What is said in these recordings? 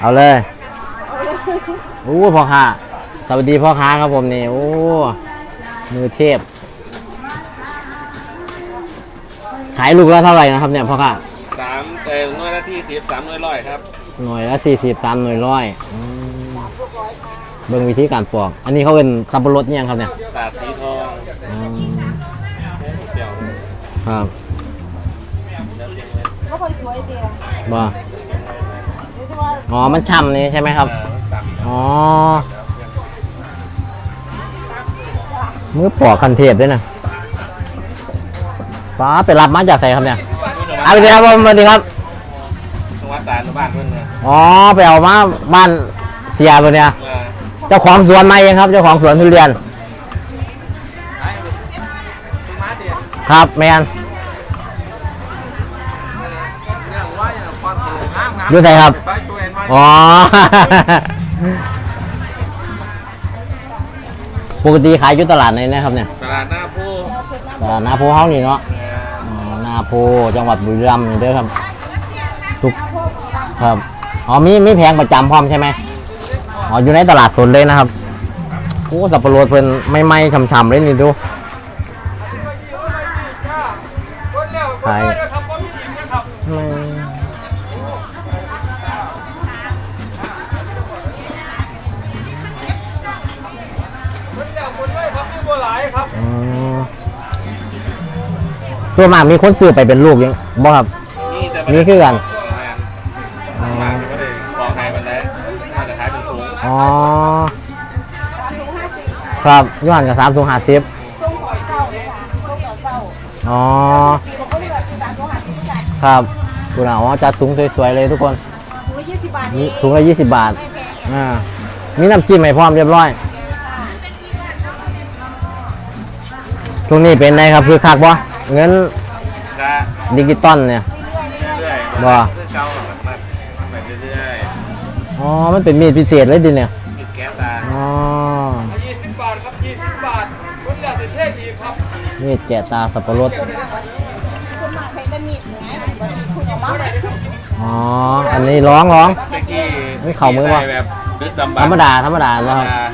เอาเลยโอ้พ่อค้าสวัสดีพ่อค้าครับผมนี่โอ้มือเทพ ขายลูกละเท่าไหร่นะครับเนี่ยพ่อค้าสามเอ่อหน่วยละที่สิบสามหน่วยร้อยครับหน่วยละสี่สิบสามหน่วยร้อยอืมเบิ่งวิธีการปอก อันนี้เขาเป็นสับปะรดเนี่ยงครับเนี่ยตาดสีทองอืมเดี่ยวครับก็ค่อยสวยเดียวบ่ เดี๋ยวจะว่าอ๋อ มันช่ำนี่ใช่ไหมครับเอ่อต่ำอ๋อมือปอกคันเทพด้วยนะป้าไปรับมาจากไหนครับเนี่ยเอาไปดีครับผมสวัสดีครับจังหวัดตราดหรือบ้านเพื่อนเนี่ยอ๋อ ไปเอามาบ้านเสียไปเนี่ยเอ่อเจ้าของสวนมาเองครับ เจ้าของสวนทุเรียนมาเจียครับแมน อยู่ไหนครับไปตัวเองไว้อ๋อ ปกติขายอยู่ตลาดไหนนะครับเนี่ย ตลาดหน้าผู้ตลาดนาโพเฮานี่เนาะอ๋อนาโพจังหวัดบุรีรัมย์นี่เด้อครับ ทุก ครับ อ๋อ มี มีแผงประจำพร้อมใช่ไหมอ๋อ อยู่ในตลาดสดเลยนะครับ โอ้ สับปะรดเพิ่นไม่ไม้ๆช่ำๆเลยนี่ดูขาย ตัวมากมีคนซื้อไปเป็นลูกยังบ่ครับ นี่จะนี่คือกันแม่นบ้านก็ได้บอกให้มันได้มาจะขายเป็นถุงอ๋อ ครับย้อนกับสามถุงห้าสิบช่วงขอเศร้าเลยค่ะช่วงขอเศร้าอ๋อ ปีผมก็เลือกคือสามตัวหันที่กันครับคุณอ๋อจัดถุงสวยๆเลยทุกคนถุงละยี่สิบบาทนี่เองถุงละยี่สิบบาท ไม่แพงอ่า มีน้ำจิ้มให้พร้อมเรียบร้อยช่วงนี้เป็นไงครับคือคักบ่ เงินจะดิจิตอลเนี่ย เรื่อยๆบ่เพื่อเก่าแบบมาแบบเรื่อยอ๋อ มันเป็นมีดพิเศษเลยดิเนี่ย ๆมีแก๊สตาอ๋อ ยี่สิบบาทครับยี่สิบบาทคุณอยากจะเทศอีกครับมีดแกะตาสับปะรดคนมาใครจะมีดไงวันนี้คุณเอามาแบบอ๋อ อันนี้ร้องร้องเมื่อกี้ไม่เข่ามือวะแบบดึกดำบรธรรรมพ์ดาธรรมดาแล้วครับ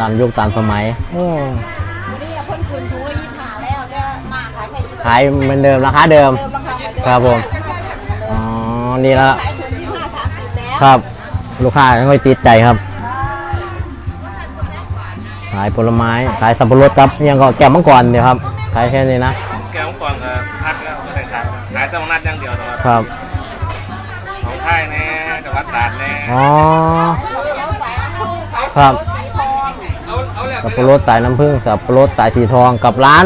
ตามยุคตามสมัยโอ้วันนี้เพิ่นคืนถุงละยี่สิบห้าแล้วจะมาขายแค่ยี่สิบขายเหมือนเดิมราคาเดิมเดิมราคาเหมือนเดิมครับผม อ๋อ นี่ละขายถุงยี่สิบห้าสามสิบแล้วครับ ลูกค้าไม่ค่อยติดใจครับ ขายผลไม้ ขายสับปะรดครับ ยังก็แก้วมังกรเดียวครับ ขายแค่นี้นะ แก้วก่อนก็พักแล้วไม่ได้ขายขายแต่วันนัดอย่างเดียวแต่ว่าครับ ของไทยแน่แต่วัดตราดแน่อ๋อแล้วสายน้ำผึ้งขายครับ สับปะรดสายน้ำผึ้งสับปะรดสายสีทองกับร้าน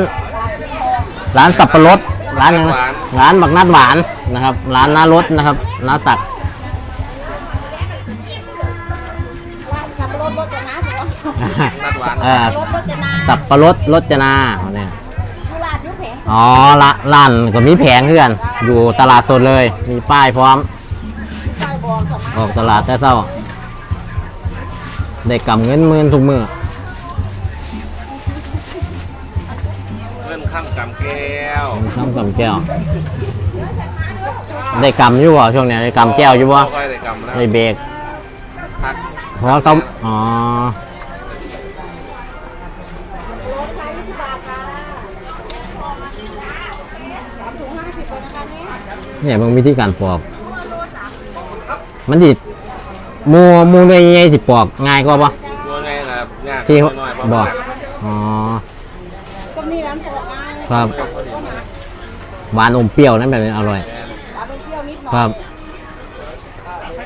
ร้านสับปะรดร้านหนึงนะร้านบักนัดหวานนะครับ ร้านน้ารสนะครับน้าศักดิ์ร้านสับปะรดรสจะน้ำหรือว่านัดหวาน เอ่อรสรสจะน้ำสับปะรดรสจนาเนี่ยตลาดยุคแผงอ๋อละร้านก็มีแผงเพื่อนอยู่ตลาดสดเลย มีป้ายพร้อมใต้บองสมัออกตลาดแต่เช้าได้กำเงินหมื่นทุกมือ กำแก้วข้ามกำแก้ว ได้กำอยู่บ่ช่วงเนี้ยได้กำแก้วอยู่บ่ค่อยได้กำแล้วได้เบรกพักเพราะเขาอ๋อรถขายยี่สิบบาทค่ะสามถุงห้าสิบเลยนะคะเนี่ยเนี่ยมันวิธีการปอก มันดิหมูหมูในใหญ่ๆสิปอกง่ายกว่าปะตัวไงนะครับยากที่น้อยๆเพราะบอว่ากอ๋อ ก็มีร้านโปรง่าย ครับหวานอมเปรี้ยวนั่นแบบนี้อร่อย หวานเปรี้ยวนิดหน่คอรัยบ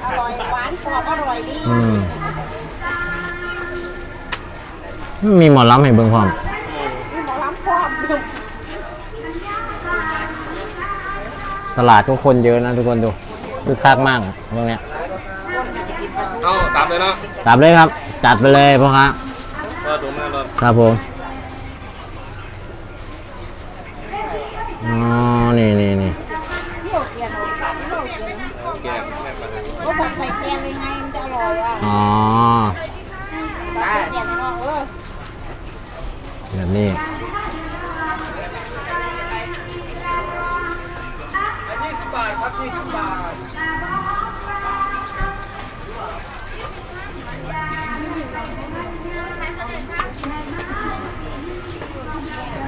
อร่อยหวานกรอบอร่อยดีอืม มีหมอลำให้เบิ่งพร้อมมีหมอลำพร้อมตลาดก็คนเยอะนะทุกคนดูคึกคักมากตรงเนี้ยเอาตามเลยเนาะจับเลยครับ จัดไปเลยพ่อค้าก็ดูแม่รถครับผม อ๋อ นี่นี่นี่ที่ยวเกียนเอเกียนแก้วแม่ประธานก็สั่งใส่แกงเลยไงมันจะอร่อยอะอ๋อ ใส่แกงในน้องเออแบบนี้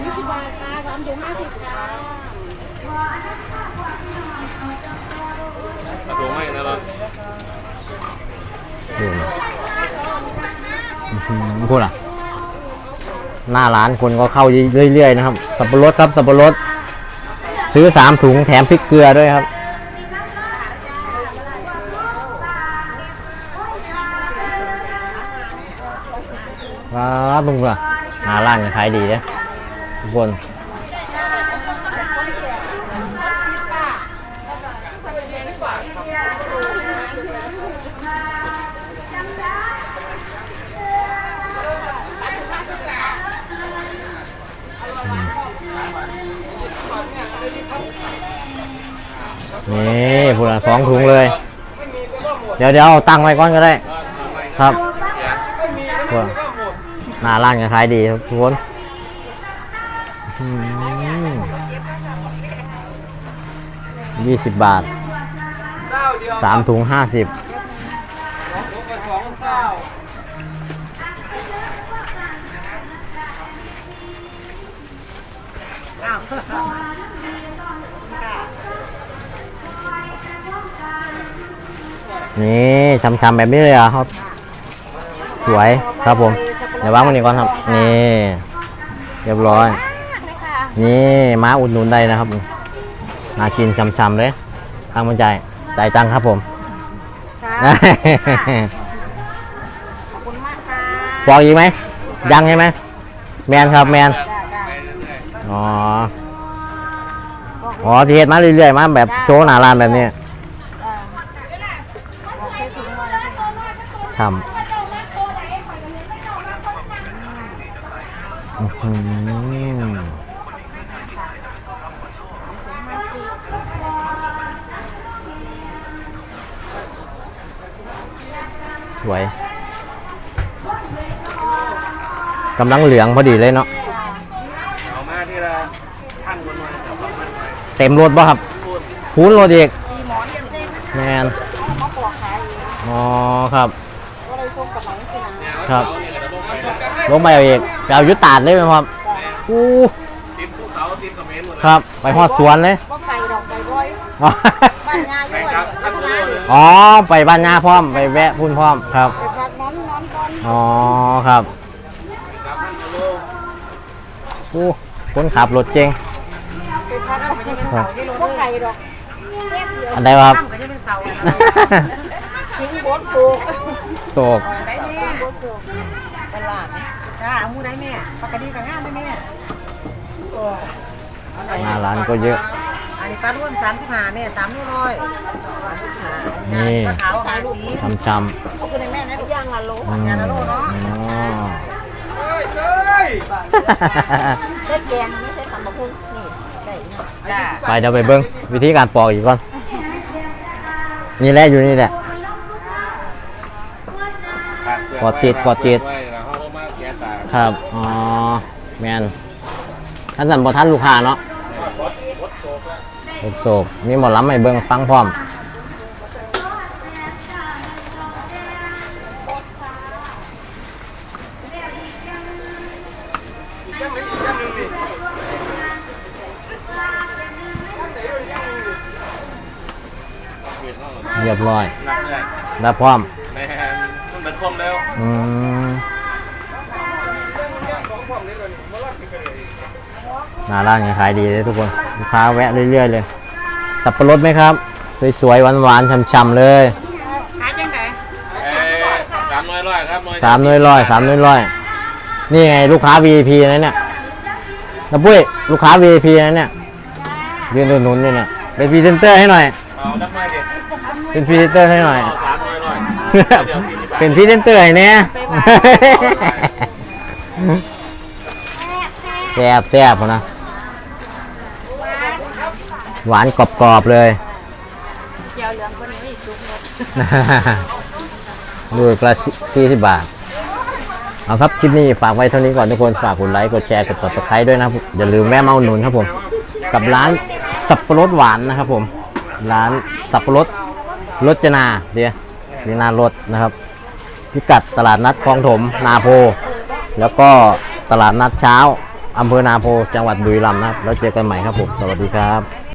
ยี่สิบบาทค่ะสามถุงห้าสิบจ้าถูกไหมนะเรา ดู นะอื้อหือพูดอะ หน้าร้านคนก็เข้าเรื่อยๆนะครับ สับปะรดครับ สับปะรด ซื้อสามถุงแถมพริกเกลือด้วยครับว้าวลุงว่ะหน้าร้านขายดีนะทุกคน นี่พูดละสองถุงเลย เดี๋ยวเดี๋ยวเอาตั้งไว้ก่อนก็ได้ ครับพวกหน้าร้านก็ขายดีครับทุกคนยี่สิบบาทสามถุงห้าสิบ นี่ช้ำๆแบบนี้เลยเหรอะครับ สวยครับผม เดี๋ยววางมันนี้ก่อนครับ นี่ เรียบร้อยเลยค่ะนี่ม้าอุดหนุนได้นะครับน่ากินช้ำๆเลยตั้งมันใจายจ่ายตังค์ครับผมค่ะขอบคุณมากค่ะบอกอีกไหม ยังใช่ไหม แมนครับแมนจ้าจ้าอ๋อ อ๋อที่เฮ็ดมาเรื่อยๆ มาแบบโชว์หน้าร้านแบบนี้ จ้าเอาไปถุงมาแล้ว ค่ะช่ำอื้อหือสวยกำลังเหลืองพอดีเลยเนาะเอามาที่ละท่านคนมาสองพันไปเต็มรถป่ะครับคูณรถอีกมีหมอนเย็นเส้นแมนเขาปลอกขายเอง อ๋อครับ ครับเนี่ยเราต้องไปแล้วลงไปเอาอีกไปเอายุตาดเลยไหมครับอู้ติดภูเขาติดกระเมนหมดครับ ไปหอดสวนเลยก็ไก่ดอกไก่ร้อยอ๋อบ้านยาด้วยแล้วก็ร้านอ๋อ ไปบ้านนาพร้อม ไปแวะพุ่นพร้อมครับ ไปพักนอนนอนก่อนอ๋อ ครับครับท่านโลอู้คนขับรถเก่งไปพักก็จะเป็นเสาที่รถไก่ดอกแป๊บเดียวอันใดวะครับก็จะเป็นเสาทิ้งบดปลูกตกได้แม่บดปลูกตลาด จ้าเอามูได้แม่ปกติกับงานได้แม่หน้าร้านก็เยอะ อันนี้ปลาร่วมสามสิบห้าแม่สามร้อยนี่ปลาขาวหาสีช้ำขอบคุณแม่นะทุกอย่างละโลๆอืมยางละโลเนาะอ๋อได้แกงไม่ใช่ตำมะพุงนี่ได้เนาะจ้าไปเดี๋ยวไปเบิ้งวิธีการปอกอีกก่อน นี่แหละอยู่นี่แหละกดติดกดติด ครับ อ๋อ แมนท่านสันบท่านลูกค้าเนาะรถโศกมีหมอลำให้เบิ้งฟังพร้อม เรียบร้อยนับเลยแล้วพร้อม แม่มันเป็นคมแล้ว อืม หน้าร้านยังขายดีเลยทุกคนลูกค้าแวะเรื่อยๆเลย สับปะรดไหมครับ สวยๆหวานๆช่ำๆเลยหาจังไหนเอ้ยสามร้อยร้อยครับสามน้อยร้อยสามน้อยร้อยนี่ไงลูกค้า VIP นะเนี่ยนะปุ้ยลูกค้า VIP นะเนี่ยยืนหนุนๆอยู่เนี่ยเป็นพรีเซนเตอร์ให้หน่อยเอาดักไม้เด็ดเป็นพรีเซนเตอร์ให้หน่อยเอาสามร้อยร้อยเดี๋ยวสี่สิบบาทเป็นพรีเซนเตอร์ให้เนี่ยแซ่บแซ่บๆนะ หวานกรอบๆเลยเจียวเหลืองคนนี้ซุปรสด้วยปลาสี่สิบบาท เอาครับ คลิปนี้ฝากไว้เท่านี้ก่อนทุกคน ฝากกดไลค์ กดแชร์ กด subscribe ด้วยนะครับอย่าลืมแวะมาอุดหนุนครับผม กับร้านสับปะรดหวานนะครับผม ร้านสับปะรดรจนาเดียดีนารถนะครับ พิกัดตลาดนัดคลองถมนาโพ แล้วก็ตลาดนัดเช้าอำเภอนาโพ จังหวัดบุรีรัมย์นะครับ แล้วเจอกันใหม่ครับผม สวัสดีครับ